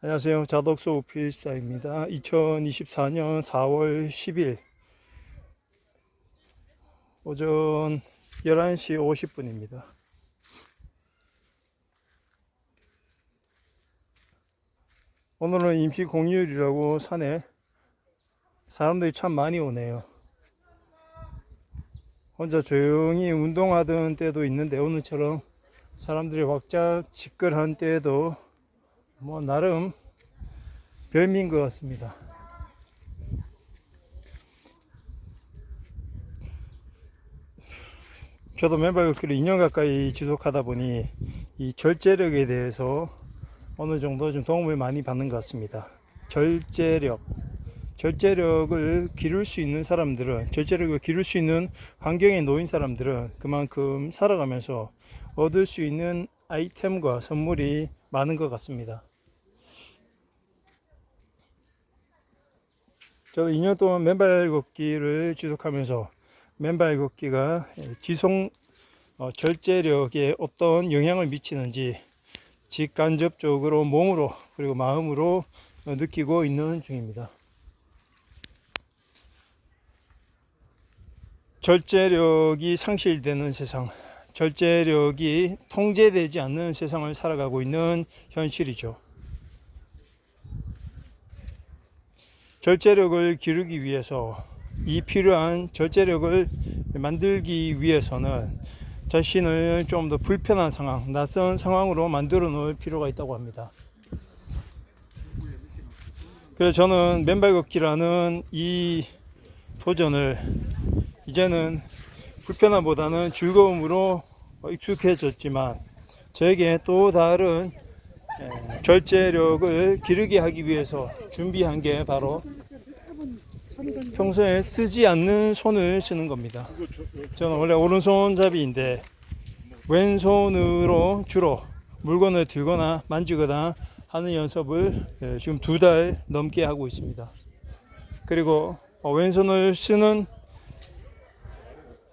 안녕하세요. 자덕소 오필사입니다. 2024년 4월 10일 오전 11시 50분입니다. 오늘은 임시 공휴일이라고 산에 사람들이 참 많이 오네요. 혼자 조용히 운동하던 때도 있는데 오늘처럼 사람들이 왁자 지껄한 때에도 뭐 나름 별미인 것 같습니다. 저도 맨발 걷기를 2년 가까이 지속하다 보니 이 절제력에 대해서 어느 정도 좀 도움을 많이 받는 것 같습니다. 절제력. 절제력을 기를 수 있는 사람들은, 절제력을 기를 수 있는 환경에 놓인 사람들은 그만큼 살아가면서 얻을 수 있는 아이템과 선물이 많은 것 같습니다. 저도 2년 동안 맨발 걷기를 지속하면서 맨발 걷기가 지속 어, 절제력에 어떤 영향을 미치는지 직간접적으로 몸으로 그리고 마음으로 어, 느끼고 있는 중입니다. 절제력이 상실되는 세상, 절제력이 통제되지 않는 세상을 살아가고 있는 현실이죠. 절제력을 기르기 위해서 이 필요한 절제력을 만들기 위해서는 자신을 좀 더 불편한 상황, 낯선 상황으로 만들어 놓을 필요가 있다고 합니다. 그래서 저는 맨발 걷기라는 이 도전을 이제는 불편함보다는 즐거움으로 익숙해졌지만 저에게 또 다른 예, 절제력을 기르게 하기 위해서 준비한 게 바로 평소에 쓰지 않는 손을 쓰는 겁니다. 저는 원래 오른손잡이인데 왼손으로 주로 물건을 들거나 만지거나 하는 연습을 예, 지금 두 달 넘게 하고 있습니다. 그리고 어, 왼손을 쓰는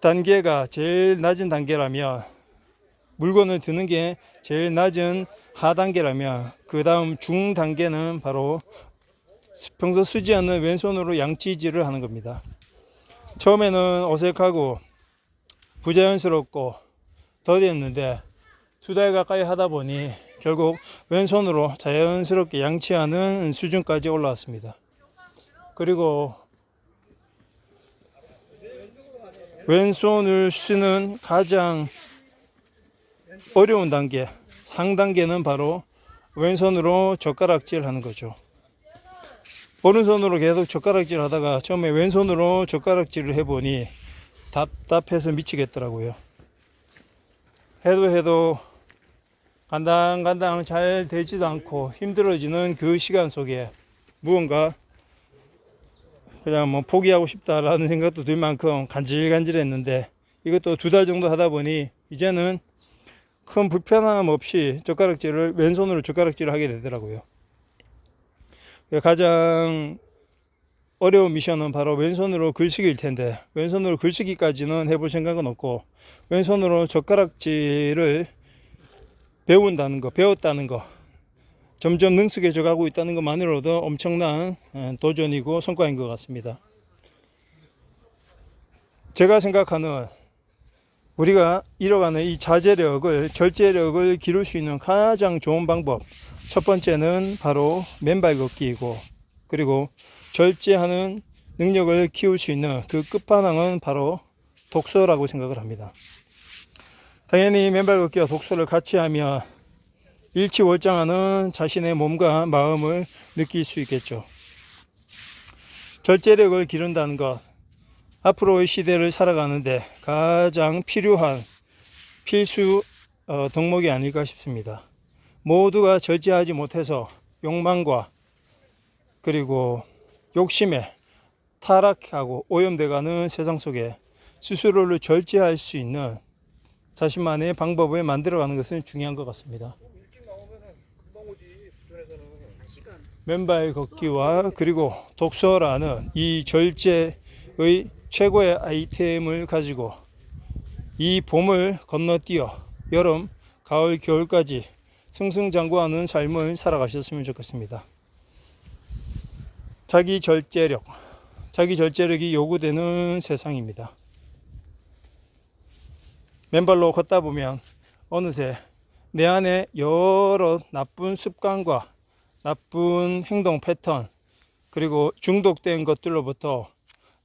단계가 제일 낮은 단계라면 물건을 드는 게 제일 낮은 하단계라면 그 다음 중단계는 바로 평소 쓰지 않는 왼손으로 양치질을 하는 겁니다. 처음에는 어색하고 부자연스럽고 더디했는데 두 달 가까이 하다 보니 결국 왼손으로 자연스럽게 양치하는 수준까지 올라왔습니다. 그리고 왼손을 쓰는 가장 어려운 단계, 상단계는 바로 왼손으로 젓가락질 하는 거죠. 오른손으로 계속 젓가락질 하다가 처음에 왼손으로 젓가락질을 해보니 답답해서 미치겠더라고요. 해도 해도 간당간당 잘 되지도 않고 힘들어지는 그 시간 속에 무언가 그냥 뭐 포기하고 싶다라는 생각도 들 만큼 간질간질했는데 이것도 두 달 정도 하다 보니 이제는 큰 불편함 없이 젓가락질을 왼손으로 젓가락질을 하게 되더라고요. 가장 어려운 미션은 바로 왼손으로 글쓰기일 텐데 왼손으로 글쓰기까지는 해볼 생각은 없고 왼손으로 젓가락질을 배운다는 거, 배웠다는 거 점점 능숙해져 가고 있다는 것만으로도 엄청난 예, 도전이고 성과인 것 같습니다. 제가 생각하는 우리가 잃어가는 이 자제력을 절제력을 기를 수 있는 가장 좋은 방법 첫 번째는 바로 맨발 걷기이고 그리고 절제하는 능력을 키울 수 있는 그 끝판왕은 바로 독서라고 생각을 합니다. 당연히 맨발 걷기와 독서를 같이 하면 일치월장하는 자신의 몸과 마음을 느낄 수 있겠죠. 절제력을 기른다는 것, 앞으로의 시대를 살아가는데 가장 필요한 필수 어, 덕목이 아닐까 싶습니다. 모두가 절제하지 못해서 욕망과 그리고 욕심에 타락하고 오염돼가는 세상 속에 스스로를 절제할 수 있는 자신만의 방법을 만들어가는 것은 중요한 것 같습니다. 맨발 걷기와 그리고 독서라는 이 절제의 최고의 아이템을 가지고 이 봄을 건너뛰어 여름, 가을, 겨울까지 승승장구하는 삶을 살아가셨으면 좋겠습니다. 자기 절제력, 자기 절제력이 요구되는 세상입니다. 맨발로 걷다 보면 어느새 내 안에 여러 나쁜 습관과 나쁜 행동 패턴 그리고 중독된 것들로부터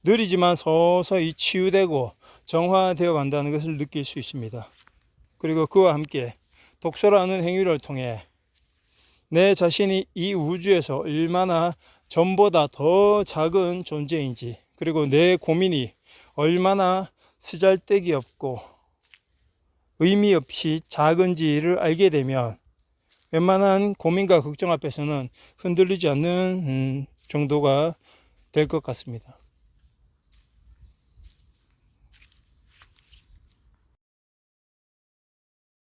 느리지만 서서히 치유되고 정화되어 간다는 것을 느낄 수 있습니다. 그리고 그와 함께 독서라는 행위를 통해 내 자신이 이 우주에서 얼마나 전보다 더 작은 존재인지 그리고 내 고민이 얼마나 쓰잘데기 없고 의미 없이 작은지를 알게 되면 웬만한 고민과 걱정 앞에서는 흔들리지 않는 음, 정도가 될 것 같습니다.